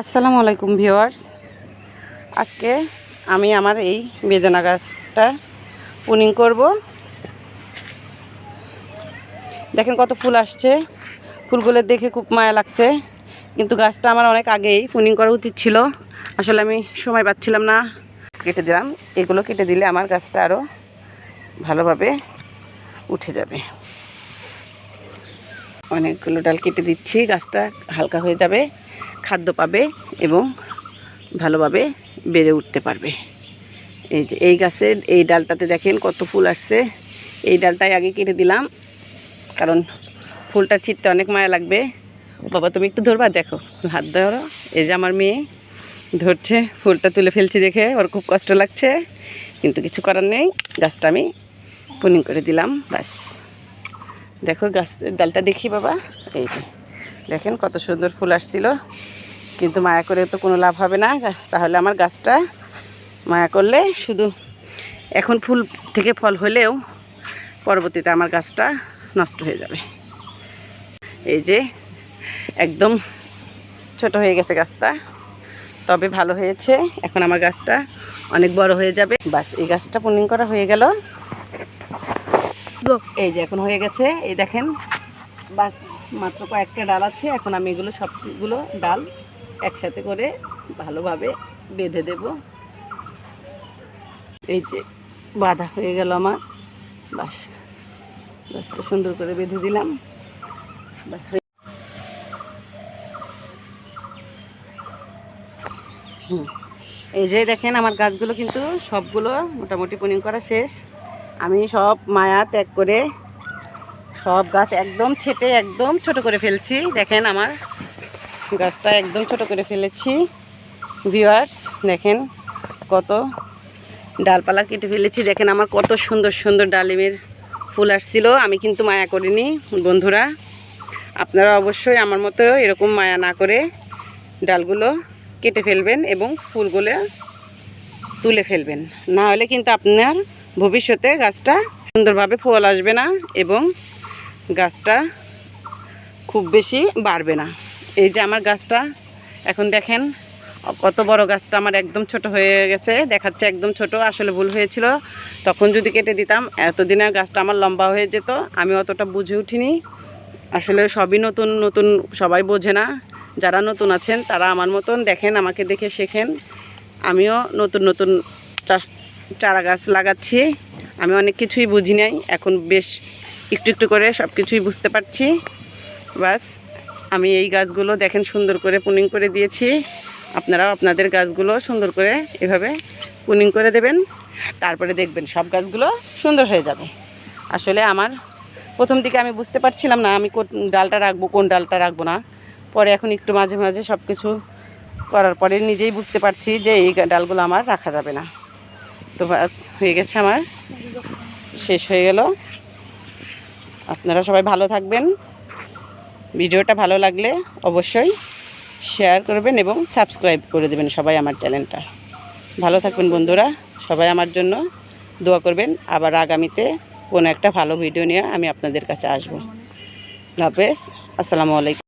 আসসালামু আলাইকুম ভিওয়ার্স আজকে আমি আমার এই বেদনা গাছটা পুনিং করব। দেখেন কত ফুল আসছে। ফুলগুলো দেখে খুব মায়া লাগছে। কিন্তু গাছটা আমার অনেক আগেই পুনিং করা উচিত ছিল। আসলে আমি সময় পাচ্ছিলাম না। কেটে দিলাম। এগুলো কেটে দিলে আমার গাছটা আরও ভালোভাবে উঠে যাবে। অনেকগুলো ডাল কেটে দিচ্ছি। গাছটা হালকা হয়ে যাবে। খাদ্য পাবে এবং ভালোভাবে বেড়ে উঠতে পারবে। এই যে, এই গাছের এই ডালটাতে দেখেন কত ফুল আসছে। এই ডালটাই আগে কেটে দিলাম, কারণ ফুলটা ছিটতে অনেক মায়া লাগবে। বাবা, তুমি একটু ধরবা? দেখো, হাত ধরো। এই যে আমার মেয়ে ধরছে, ফুলটা তুলে ফেলছি দেখে, ওর খুব কষ্ট লাগছে, কিন্তু কিছু করার নেই। গাছটা আমি পুনিং করে দিলাম, ব্যাস। দেখো গাছ, ডালটা দেখি বাবা। এই যে। দেখেন কত সুন্দর ফুল আসছিল। কিন্তু মায়া করে তো কোনো লাভ হবে না। তাহলে আমার গাছটা মায়া করলে শুধু এখন ফুল থেকে ফল হলেও পরবর্তীতে আমার গাছটা নষ্ট হয়ে যাবে। এই যে একদম ছোট হয়ে গেছে গাছটা। তবে ভালো হয়েছে। এখন আমার গাছটা অনেক বড় হয়ে যাবে। বাস, এই গাছটা পুনিং করা হয়ে গেল। এই যে এখন হয়ে গেছে। এই দেখেন, বাস মাত্র কয়েকটা ডাল আছে। এখন আমি এগুলো সবগুলো ডাল একসাথে করে ভালোভাবে বেঁধে দেব। এই যে বাঁধা হয়ে গেল আমার। বাস, বাসটা সুন্দর করে বেঁধে দিলাম। বাস হুম। এই যে দেখেন আমার গাছগুলো কিন্তু সবগুলো মোটামুটি পুনিং করা শেষ। আমি সব মায়া ত্যাগ করে সব গাছ একদম ছেটে, একদম ছোট করে ফেলছি। দেখেন আমার গাছটা একদম ছোট করে ফেলেছি। ভিউয়ার্স দেখেন কত ডালপালা কেটে ফেলেছি। দেখেন আমার কত সুন্দর সুন্দর ডালিমের ফুল আসছিল। আমি কিন্তু মায়া করিনি, বন্ধুরা। আপনারা অবশ্যই আমার মতো এরকম মায়া না করে ডালগুলো কেটে ফেলবেন এবং ফুলগুলো তুলে ফেলবেন। না হলে কিন্তু আপনার ভবিষ্যতে গাছটা সুন্দরভাবে ফল আসবে না এবং গাছটা খুব বেশি বাড়বে না। এই যে আমার গাছটা, এখন দেখেন কত বড় গাছটা আমার একদম ছোট হয়ে গেছে, দেখাচ্ছে একদম ছোট, আসলে ভুল হয়েছিল। তখন যদি কেটে দিতাম, এতদিনে গাছটা আমার লম্বা হয়ে যেত, আমি অতটা বুঝে উঠিনি। আসলে সবই নতুন নতুন সবাই বোঝে না। যারা নতুন আছেন, তারা আমার মতন দেখেন, আমাকে দেখে শেখেন। আমিও নতুন নতুন চাষ চারা গাছ লাগাচ্ছি। আমি অনেক কিছুই বুঝি নাই, এখন বেশ একটু একটু করে সব কিছুই বুঝতে পারছি। বাস, আমি এই গাছগুলো দেখেন সুন্দর করে পুনিং করে দিয়েছি। আপনারাও আপনাদের গাছগুলো সুন্দর করে এভাবে পুনিং করে দেবেন। তারপরে দেখবেন সব গাছগুলো সুন্দর হয়ে যাবে। আসলে আমার প্রথম দিকে আমি বুঝতে পারছিলাম না আমি কোন ডালটা রাখব, কোন ডালটা রাখব না। পরে এখন একটু মাঝে মাঝে সব কিছু করার পরে নিজেই বুঝতে পারছি যে এই ডালগুলো আমার রাখা যাবে না। তো বাস, হয়ে গেছে আমার। শেষ হয়ে গেল। আপনারা সবাই ভালো থাকবেন। ভিডিওটা ভালো লাগলে অবশ্যই শেয়ার করবেন এবং সাবস্ক্রাইব করে দেবেন সবাই আমার চ্যানেলটা ভালো থাকবেন বন্ধুরা, সবাই আমার জন্য দোয়া করবেন। আবার আগামীতে কোনো একটা ভালো ভিডিও নিয়ে আমি আপনাদের কাছে আসব। হাফেজ, আসসালামু আলাইকুম।